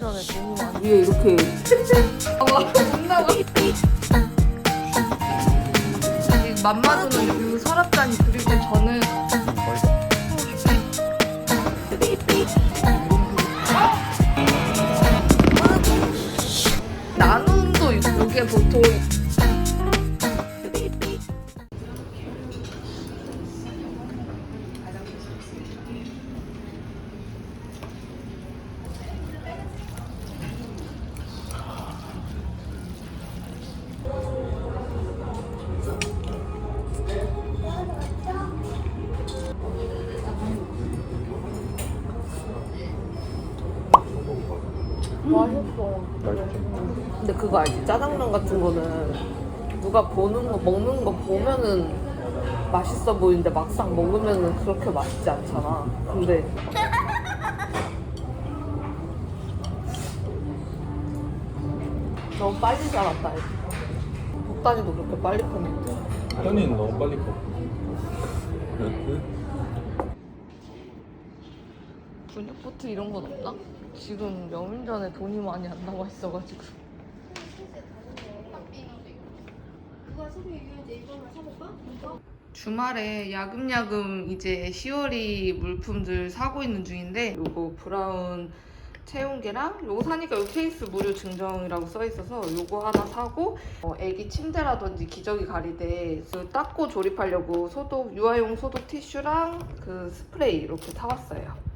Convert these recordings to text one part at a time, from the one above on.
여운전에 돈이 많이 위에 이렇게 아직 맘마주는 그 서랍장이 그리고 저는 맛있어. 근데 그거 알지? 짜장면 같은 거는 누가 보는 거 먹는 거 보면은 맛있어 보이는데 막상 먹으면은 그렇게 맛있지 않잖아. 근데 너무 빨리 자랐다. 복단이도 그렇게 빨리 컸는데. 현이는 너무 빨리 컸고 분유보트 이런 건 없나? 지금 명인전에 돈이 많이 안 나와 있어가지고. 주말에 야금야금 이제 시월이 물품들 사고 있는 중인데 요거 브라운 체온계랑 요거 사니까 요 케이스 무료 증정이라고 써 있어서 요거 하나 사고 어, 애기 침대라든지 기저귀 가리대 그 닦고 조립하려고 소독 유아용 소독 티슈랑 그 스프레이 이렇게 사왔어요.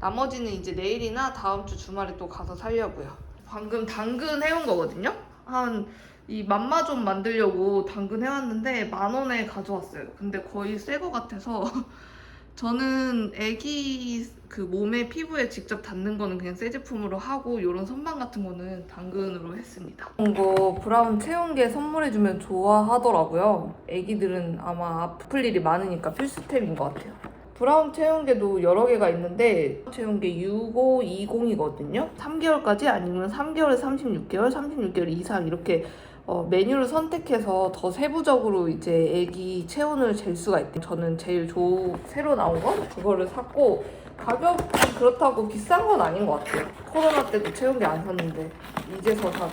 나머지는 이제 내일이나 다음 주 주말에 또 가서 살려고요. 방금 당근 해온 거거든요. 한 이 맘마 좀 만들려고 당근 해왔는데 만 원에 가져왔어요. 근데 거의 새 거 같아서 저는 애기 그 몸에 피부에 직접 닿는 거는 그냥 새 제품으로 하고 이런 선반 같은 거는 당근으로 했습니다. 이거 브라운 체온계 선물해주면 좋아하더라고요. 애기들은 아마 아플 일이 많으니까 필수템인 것 같아요. 브라운 체온계도 여러 개가 있는데 체온계 6520이거든요. 3개월까지 아니면 3개월에 36개월, 36개월 이상 이렇게 어, 메뉴를 선택해서 더 세부적으로 이제 애기 체온을 잴 수가 있대요. 저는 제일 좋 새로 나온 거 그거를 샀고 가격 그렇다고 비싼 건 아닌 것 같아요. 코로나 때도 체온계 안 샀는데 이제서 사는.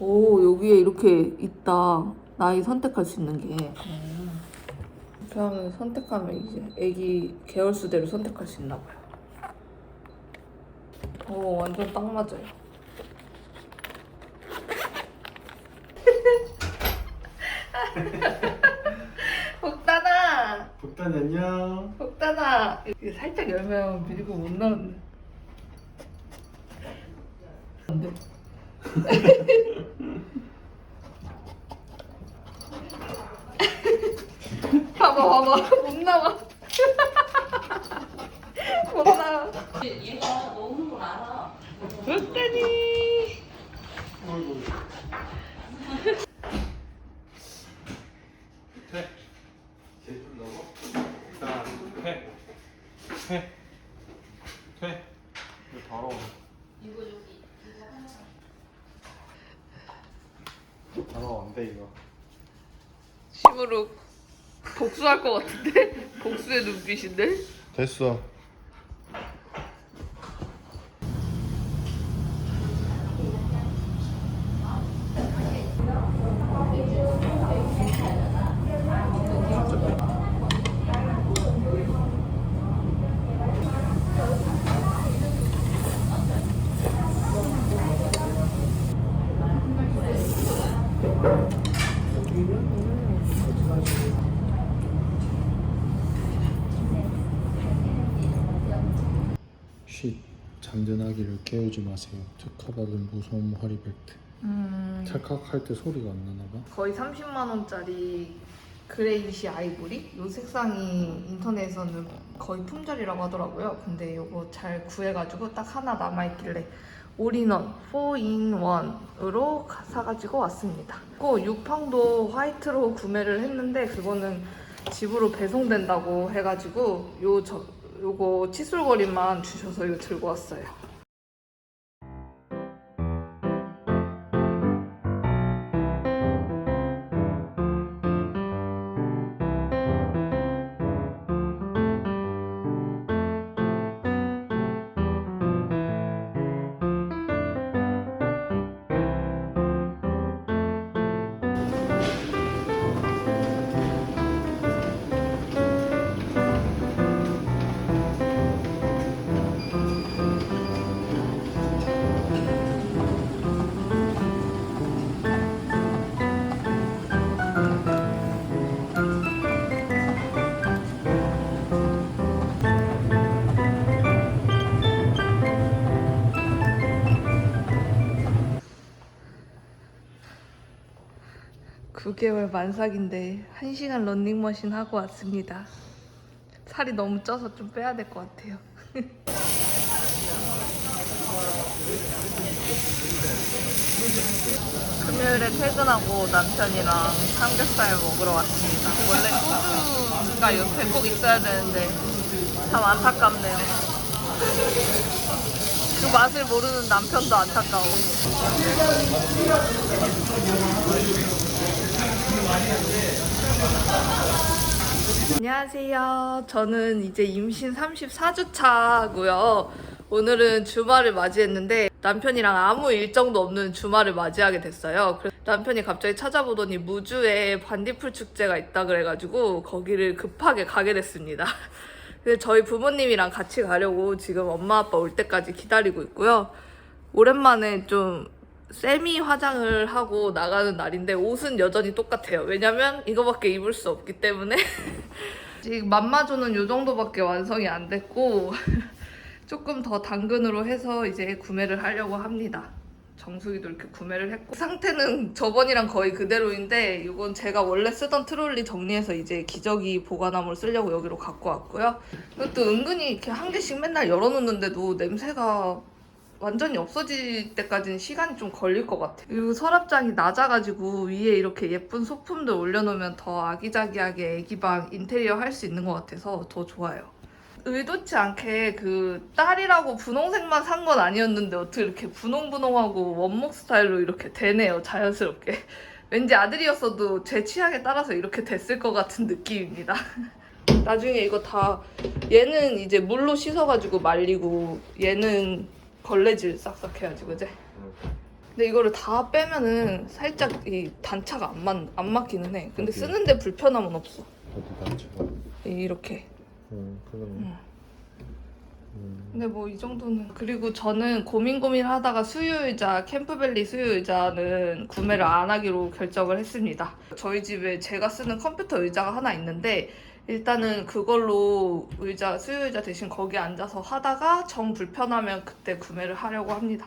오 여기에 이렇게 있다. 나이 선택할 수 있는 게. 이 렇게 하면 선택하면 이제 애기 계열수대로 선택할 수 있나 봐요. 오 완전 딱 맞아요. 복단아, 복단 안녕 복단아. 이게 살짝 열면 밀고 못 나오네. 안 돼. 봐봐, 봐봐. 못 나와. 못 나와. 얘가 노는 걸 알아. 복단이. 어이구 해 제좀 넣어 자, 해 해. 해. 이거 더러워. 이거 여기 이거 하나. 돼, 이거. 심으로 복수할 것 같은데? 복수의 눈빛인데? 됐어. 쉿. 잠든 아기를 깨우지 마세요. 특허받은 무서운 허리벨트. 음, 찰칵할 때 소리가 안 나나 봐. 거의 30만 원짜리 그레이시 아이보리 이 색상이 인터넷에서는 거의 품절이라고 하더라고요. 근데 이거 잘 구해가지고 딱 하나 남아있길래 올인원 4in1으로 사가지고 왔습니다. 그 육팡도 화이트로 구매를 했는데 그거는 집으로 배송된다고 해가지고 요 저, 요거 칫솔거리만 주셔서 이거 들고 왔어요. 9개월 만삭인데 1시간 런닝머신 하고 왔습니다. 살이 너무 쪄서 좀 빼야 될 것 같아요. 금요일에 퇴근하고 남편이랑 삼겹살 먹으러 왔습니다. 원래 소주가 옆에 꼭 있어야 되는데 참 안타깝네요. 그 맛을 모르는 남편도 안타까워. 안녕하세요. 저는 이제 임신 34주 차고요. 오늘은 주말을 맞이했는데 남편이랑 아무 일정도 없는 주말을 맞이하게 됐어요. 남편이 갑자기 찾아보더니 무주에 반딧불 축제가 있다 그래가지고 거기를 급하게 가게 됐습니다. 저희 부모님이랑 같이 가려고 지금 엄마 아빠 올 때까지 기다리고 있고요. 오랜만에 좀 세미 화장을 하고 나가는 날인데 옷은 여전히 똑같아요. 왜냐면 이거밖에 입을 수 없기 때문에 지금 맘마조는 요 정도밖에 완성이 안 됐고 조금 더 당근으로 해서 이제 구매를 하려고 합니다. 정수기도 이렇게 구매를 했고 상태는 저번이랑 거의 그대로인데 이건 제가 원래 쓰던 트롤리 정리해서 이제 기저귀 보관함으로 쓰려고 여기로 갖고 왔고요. 이것도 은근히 이렇게 한 개씩 맨날 열어놓는데도 냄새가 완전히 없어질 때까지는 시간이 좀 걸릴 것 같아요. 그리고 서랍장이 낮아가지고 위에 이렇게 예쁜 소품들 올려놓으면 더 아기자기하게 애기방 인테리어 할 수 있는 것 같아서 더 좋아요. 의도치 않게 그 딸이라고 분홍색만 산 건 아니었는데 어떻게 이렇게 분홍분홍하고 원목 스타일로 이렇게 되네요 자연스럽게 왠지 아들이었어도 제 취향에 따라서 이렇게 됐을 것 같은 느낌입니다 나중에 이거 다 얘는 이제 물로 씻어가지고 말리고 얘는 걸레질 싹싹 해야지 그지? 근데 이거를 다 빼면은 살짝 이 단차가 안, 맞, 안 맞기는 해 근데 어디? 쓰는데 불편함은 없어 어디? 이렇게 응, 그건. 응. 음. 근데 뭐 이 정도는 그리고 저는 고민 고민 하다가 수유의자 캠프밸리 수유의자는 구매를 안 하기로 결정을 했습니다. 저희 집에 제가 쓰는 컴퓨터 의자가 하나 있는데 일단은 그걸로 의자 수유의자 대신 거기 앉아서 하다가 정 불편하면 그때 구매를 하려고 합니다.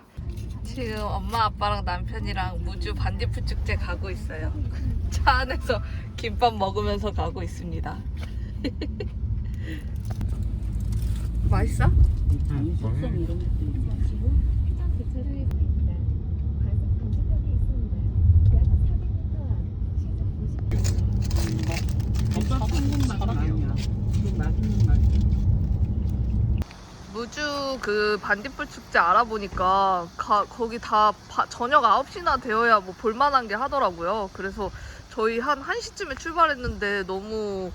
지금 엄마 아빠랑 남편이랑 무주 반딧불 축제 가고 있어요. 차 안에서 김밥 먹으면서 가고 있습니다. 맛있어? 당일 숙성 이런 것도 있고. 해당 대차로에 서 있다. 과속 방지턱이 있습니다. 약 400m 앞 시속 50km. 무주 그 반딧불 축제 알아보니까 가- 거기 다 바- 저녁 9시나 되어야 뭐 볼만한 게 하더라고요. 그래서 저희 한 1시쯤에 출발했는데 너무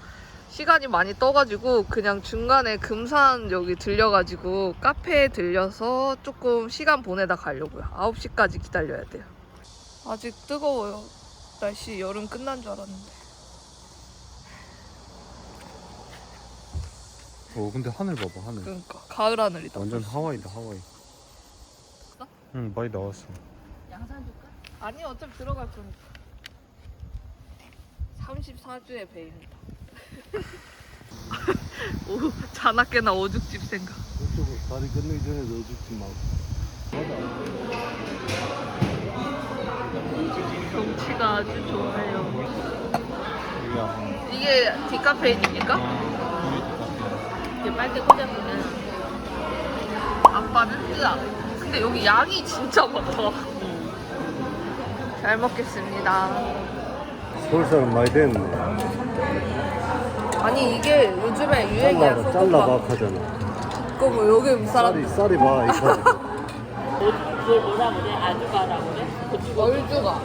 시간이 많이 떠가지고 그냥 중간에 금산 여기 들려가지고 카페에 들려서 조금 시간 보내다 가려고요. 9시까지 기다려야 돼요. 아직 뜨거워요. 날씨 여름 끝난 줄 알았는데. 어, 근데 하늘 봐봐, 하늘. 그러니까 가을 하늘이다. 완전 하와이다, 하와이. 어? 응, 많이 나왔어. 양산 줄까? 아니 어차피 들어갈 거니까 34주의 배입니다 오 자나깨나 오죽집 생각 이쪽으로 다리 건너기 전에 넣어주지 마. 경치가 아주 좋아요 여기야. 이게 디카페인입니까? 이게 빨대 꽂아보면 아빠는 뜨아 근데 여기 양이 진짜 많다 잘 먹겠습니다 서울 사람 많이 됐네. 아니 이게 요즘에 유행이야 잘라봐, 소금밥 잘라봐 하잖아. 그거 뭐 여기 사람 쌀이, 쌀이 봐, 이 쌀이. 뭐, 그걸 뭐라 그래? 아주가라 그래? 얼주가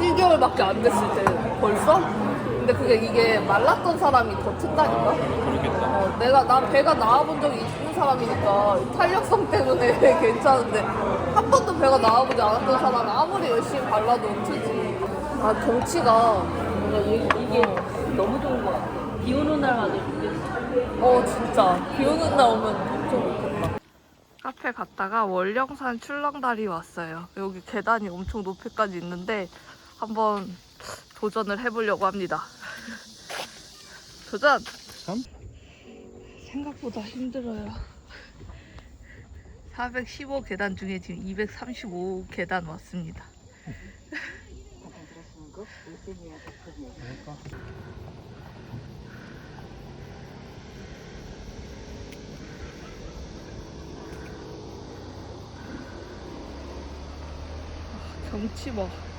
7개월밖에 안 됐을 때 벌써? 근데 그게 이게 말랐던 사람이 더 튼다니까? 어, 내가 난 배가 나와본 적이 있는 사람이니까 탄력성 때문에 괜찮은데 한 번도 배가 나와보지 않았던 사람은 아무리 열심히 발라도 트지 아 경치가 뭔가 이- 이게 너무 좋은 것 같아. 비 오는 날 와도 좋겠어. 어 진짜 비 오는 날 오면 엄청 좋겠다 카페 갔다가 월령산 출렁다리 왔어요 여기 계단이 엄청 높이까지 있는데 한번 도전을 해보려고 합니다 도전! 참? 생각보다 힘들어요 415 계단 중에 지금 235 계단 왔습니다 경치 봐.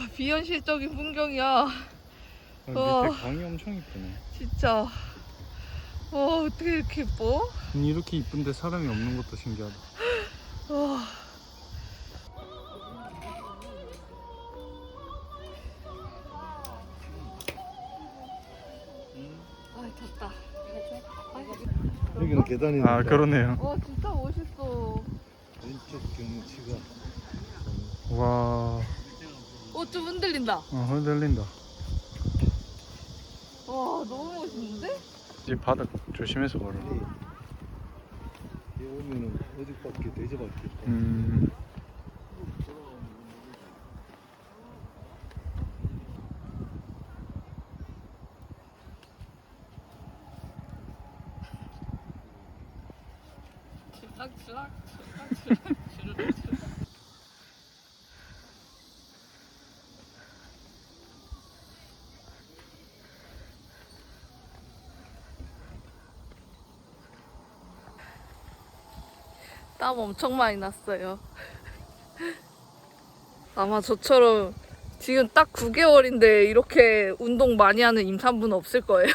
와, 비현실적인 풍경이야. 밑에 어. 강이 엄청 이쁘네. 진짜. 와, 어떻게 이렇게 예뻐? 이렇게 이쁜데 사람이 없는 것도 신기하다. 와. 아, 덥다. 여기는 계단이 아 그러네요. 와, 진짜 멋있어. 왼쪽 경치가 와 어, 좀 흔들린다. 어, 흔들린다. 와, 너무 멋있는데? 이 바닥 조심해서 걸어. 여기 오면은 어디밖에 대접할 게 없다. 음. 땀 엄청 많이 났어요. 아마 저처럼 지금 딱 9개월인데 이렇게 운동 많이 하는 임산부는 없을 거예요.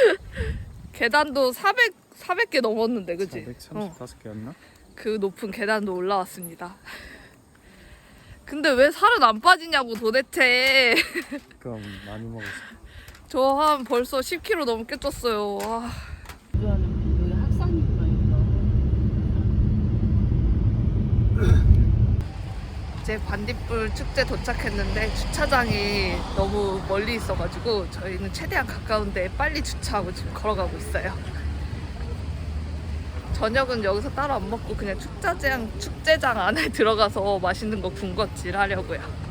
계단도 400, 400개 넘었는데, 그지? 135개였나? 그 높은 계단도 올라왔습니다. 근데 왜 살은 안 빠지냐고 도대체. 그럼 많이 먹었어. 저 한 벌써 10kg 넘게 쪘어요. 와. 여기 학산이구나 이제 반딧불 축제 도착했는데 주차장이 너무 멀리 있어가지고 저희는 최대한 가까운 데 빨리 주차하고 지금 걸어가고 있어요. 저녁은 여기서 따로 안 먹고 그냥 축제장, 축제장 안에 들어가서 맛있는 거 군것질 하려고요.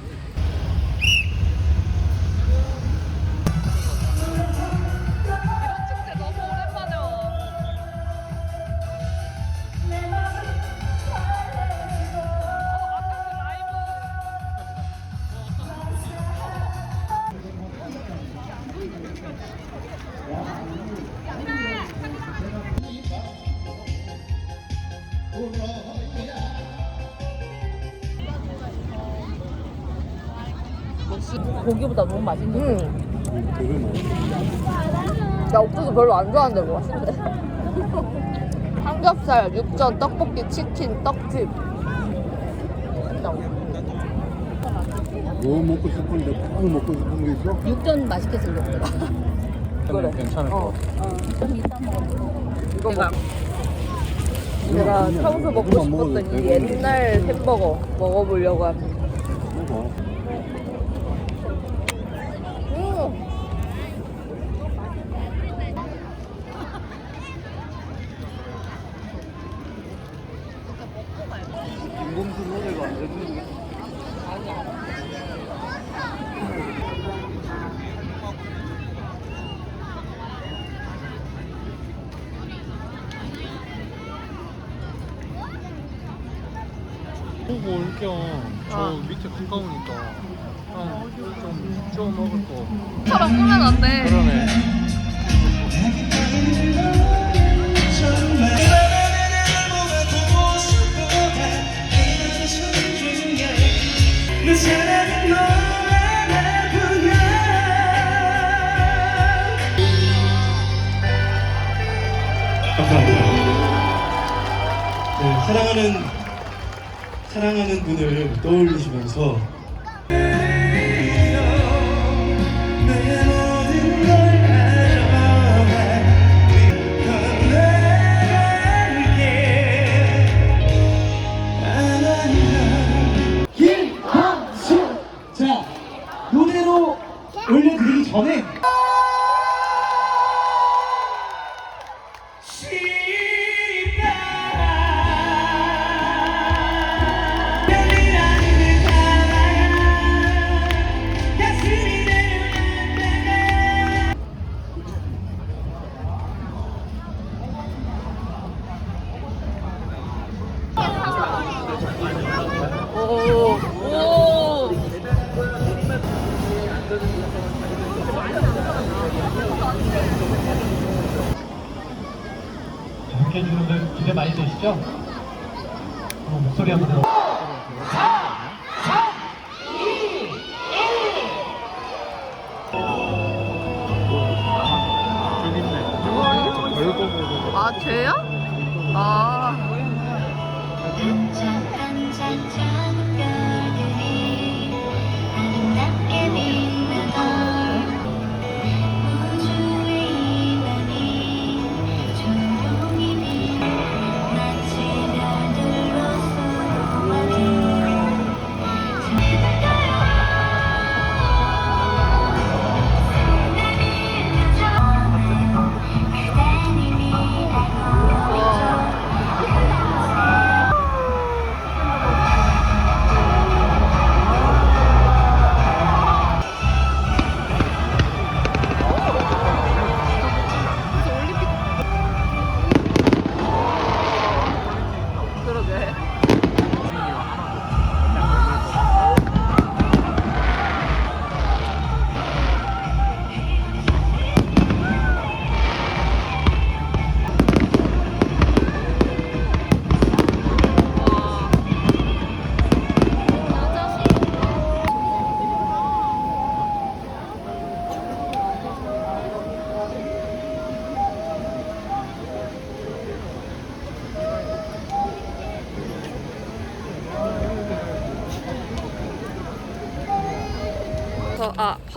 나 옥수수 별로 안 좋아하는데 뭐 맛있는데? 삼겹살, 육전, 떡볶이, 치킨, 떡집. 뭐 먹고 싶은데 꼭 먹고 싶은 게 있어? 육전 맛있게 생겼어 그래. 괜찮을 것 같아. 이거 봐. 제가 평소 먹고 싶었던 이. 옛날 햄버거 먹어보려고 합니다. 먹어. 음. 김범수 노래가 안 되는데. 보고 올겸 저 아. 밑에 가까우니까 좀좀 먹을 거. 처럼 꾸면 안 돼. 그러네. 내 사랑은 너 하나뿐이야 감사합니다. 네, 사랑하는 사랑하는 분을 떠올리시면서 김학수 자 노래로 올려드리기 전에 오. 오. 함께 해주는 기대 많이 되시죠? 어, 목소리 한번 들어. 아, 쟤야? 아. 반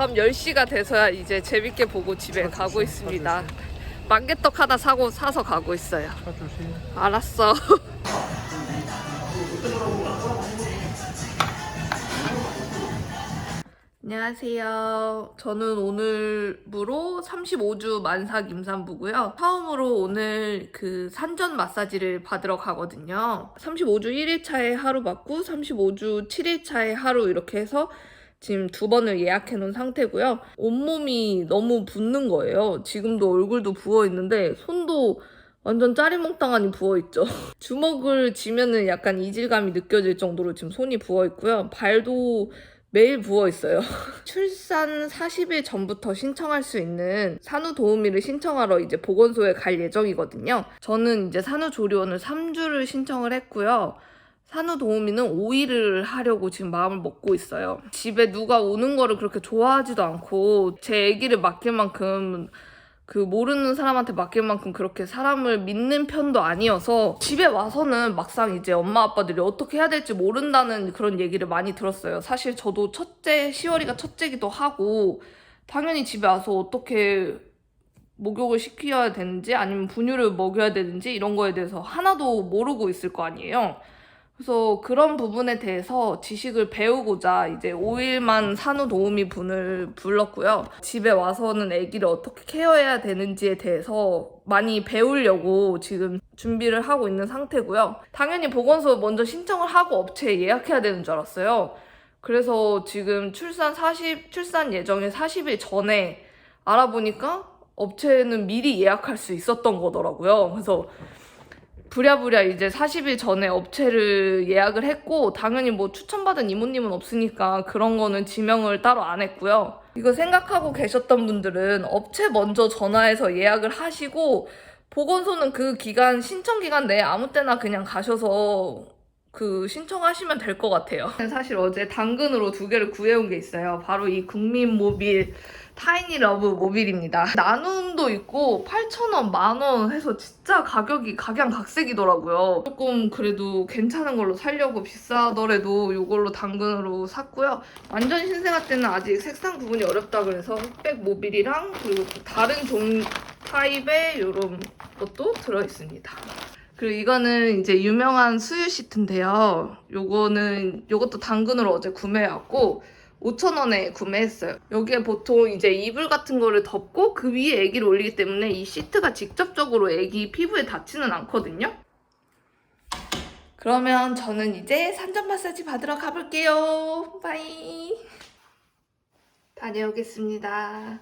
밤 10시가 돼서야 이제 재밌게 보고 집에 가고 있습니다. 만개떡 하나 사고 사서 가고 있어요. 차 조심. 알았어. 안녕하세요. 저는 오늘부로 35주 만삭 임산부고요. 처음으로 오늘 그 산전 마사지를 받으러 가거든요. 35주 1일차에 하루 받고 35주 7일차에 하루 이렇게 해서 지금 두 번을 예약해 놓은 상태고요. 온몸이 너무 붓는 거예요. 지금도 얼굴도 부어 있는데 손도 완전 짜리몽땅하니 부어 있죠. 주먹을 쥐면은 약간 이질감이 느껴질 정도로 지금 손이 부어 있고요. 발도 매일 부어 있어요. 출산 40일 전부터 신청할 수 있는 산후 도우미를 신청하러 이제 보건소에 갈 예정이거든요. 저는 이제 산후조리원을 3주를 신청을 했고요. 산후 도우미는 5일을 하려고 지금 마음을 먹고 있어요. 집에 누가 오는 거를 그렇게 좋아하지도 않고 제 아기를 맡길 만큼 그 모르는 사람한테 맡길 만큼 그렇게 사람을 믿는 편도 아니어서 집에 와서는 막상 이제 엄마 아빠들이 어떻게 해야 될지 모른다는 그런 얘기를 많이 들었어요. 사실 저도 첫째, 시월이가 첫째기도 하고 당연히 집에 와서 어떻게 목욕을 시켜야 되는지 아니면 분유를 먹여야 되는지 이런 거에 대해서 하나도 모르고 있을 거 아니에요. 그래서 그런 부분에 대해서 지식을 배우고자 이제 5일만 산후 도우미 분을 불렀고요. 집에 와서는 아기를 어떻게 케어해야 되는지에 대해서 많이 배우려고 지금 준비를 하고 있는 상태고요. 당연히 보건소 먼저 신청을 하고 업체에 예약해야 되는 줄 알았어요. 그래서 지금 출산 40, 출산 예정일 40일 전에 알아보니까 업체는 미리 예약할 수 있었던 거더라고요. 그래서 부랴부랴 이제 40일 전에 업체를 예약을 했고 당연히 뭐 추천받은 이모님은 없으니까 그런 거는 지명을 따로 안 했고요. 이거 생각하고 계셨던 분들은 업체 먼저 전화해서 예약을 하시고 보건소는 그 기간 신청 기간 내에 아무 때나 그냥 가셔서 그 신청하시면 될 것 같아요. 사실 어제 당근으로 두 개를 구해온 게 있어요. 바로 이 국민 모빌 타이니 러브 모빌입니다. 나눔도 있고 8,000원, 만원 해서 진짜 가격이 각양각색이더라고요. 조금 그래도 괜찮은 걸로 살려고 비싸더라도 이걸로 당근으로 샀고요. 완전 신생아 때는 아직 색상 구분이 어렵다 그래서 흑백 모빌이랑 그리고 또 다른 종 타입의 이런 것도 들어있습니다. 그리고 이거는 이제 유명한 수유 시트인데요. 요거는 요것도 당근으로 어제 구매해왔고 5,000원에 구매했어요. 여기에 보통 이제 이불 같은 거를 덮고 그 위에 아기를 올리기 때문에 이 시트가 직접적으로 아기 피부에 닿지는 않거든요. 그러면 저는 이제 산전 마사지 받으러 가볼게요. 바이. 다녀오겠습니다.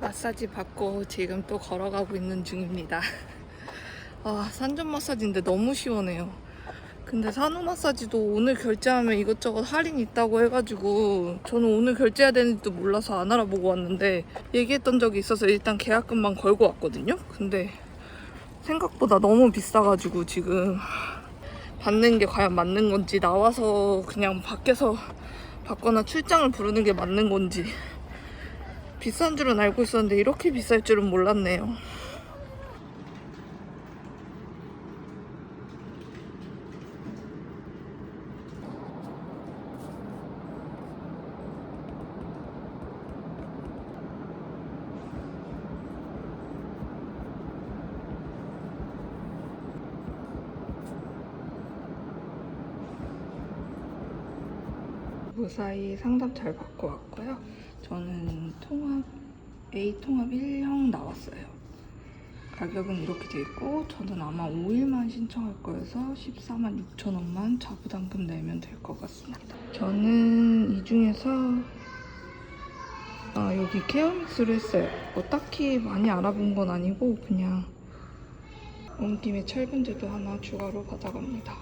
마사지 받고 지금 또 걸어가고 있는 중입니다. 아, 산전 마사지인데 너무 시원해요. 근데 산후 마사지도 오늘 결제하면 이것저것 할인 있다고 해가지고 저는 오늘 결제해야 되는지도 몰라서 안 알아보고 왔는데 얘기했던 적이 있어서 일단 계약금만 걸고 왔거든요. 근데 생각보다 너무 비싸가지고 지금 받는 게 과연 맞는 건지 나와서 그냥 밖에서 받거나 출장을 부르는 게 맞는 건지 비싼 줄은 알고 있었는데 이렇게 비쌀 줄은 몰랐네요. 무사히 상담 잘 받고 왔고요. 저는 통합 A 통합 1형 나왔어요. 가격은 이렇게 돼 있고 저는 아마 5일만 신청할 거여서 14만 6천 원만 자부담금 내면 될 것 같습니다. 저는 이 중에서 아 여기 케어믹스를 했어요. 뭐 딱히 많이 알아본 건 아니고 그냥 온 김에 철분제도 하나 추가로 받아갑니다.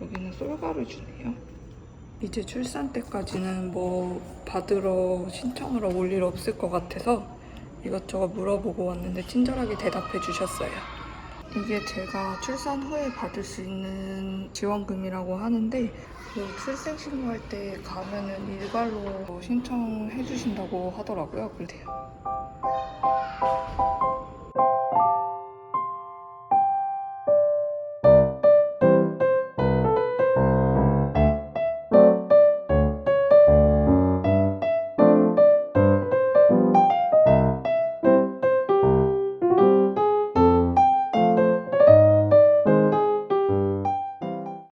여기는 솔가를 주네요. 이제 출산 때까지는 뭐 받으러 신청하러 올일 없을 것 같아서 이것저것 물어보고 왔는데 친절하게 대답해 주셨어요. 이게 제가 출산 후에 받을 수 있는 지원금이라고 하는데 그 출생신고할 때 가면은 일괄로 신청해 주신다고 하더라고요. 근데